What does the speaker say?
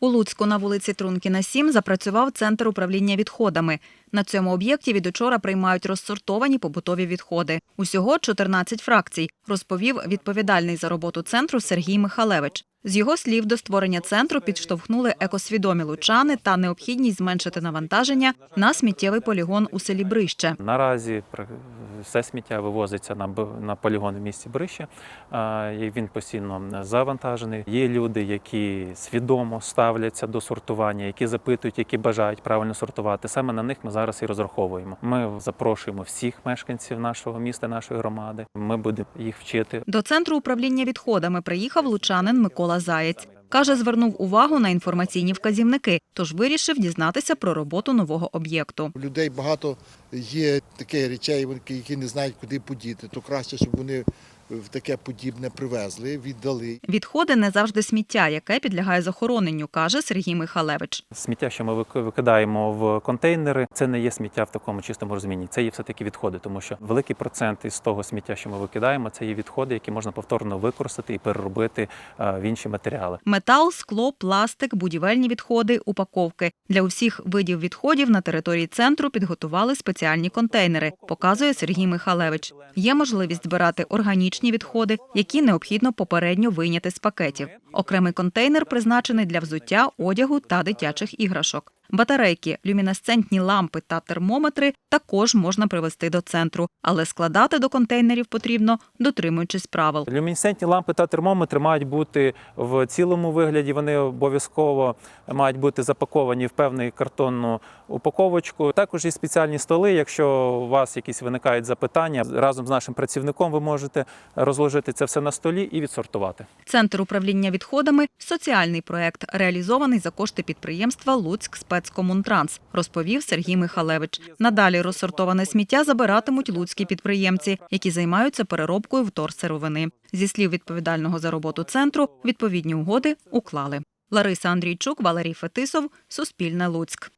У Луцьку на вулиці Трункіна 7 запрацював центр управління відходами. На цьому об'єкті від учора приймають розсортовані побутові відходи. Усього 14 фракцій, розповів відповідальний за роботу центру Сергій Михалевич. З його слів, до створення центру підштовхнули екосвідомі лучани та необхідність зменшити навантаження на сміттєвий полігон у селі Брище. Наразі все сміття вивозиться на, на полігон в місті Брище. Він постійно завантажений. Є люди, які свідомо ставляться до сортування, які запитують, які бажають правильно сортувати. Саме на них ми зараз і розраховуємо. Ми запрошуємо всіх мешканців нашого міста, нашої громади. Ми будемо їх вчити. До центру управління відходами приїхав лучанин Микола Заєць. Каже, звернув увагу на інформаційні вказівники, тож вирішив дізнатися про роботу нового об'єкту. У людей багато є таких речей, які не знають, куди подіти. То краще, щоб вони в таке подібне привезли, віддали. Відходи не завжди сміття, яке підлягає захороненню, каже Сергій Михалевич. Сміття, що ми викидаємо в контейнери, це не є сміття в такому чистому розумінні. Це є все таки відходи, тому що великий процент із того сміття, що ми викидаємо, це є відходи, які можна повторно використати і переробити е, в інші матеріали. Метал, скло, пластик, будівельні відходи, упаковки. Для усіх видів відходів на території центру підготували спеціальні контейнери, показує Сергій Михалевич. Є можливість збирати органічні відходи, які необхідно попередньо вийняти з пакетів. Окремий контейнер призначений для взуття, одягу та дитячих іграшок. Батарейки, люмінесцентні лампи та термометри також можна привезти до центру, але складати до контейнерів потрібно, дотримуючись правил. Люмінесцентні лампи та термометри мають бути в цілому вигляді. Вони обов'язково мають бути запаковані в певну картонну упаковочку. Також є спеціальні столи. Якщо у вас якісь виникають запитання, разом з нашим працівником ви можете розложити це все на столі і відсортувати. Центр управління відходами соціальний проект, реалізований за кошти підприємства Луцьк спецкомунтранс, розповів Сергій Михалевич. Надалі розсортоване сміття забиратимуть луцькі підприємці, які займаються переробкою вторсировини. Зі слів відповідального за роботу центру, відповідні угоди уклали. Лариса Андрійчук, Валерій Фетисов, Суспільне Луцьк.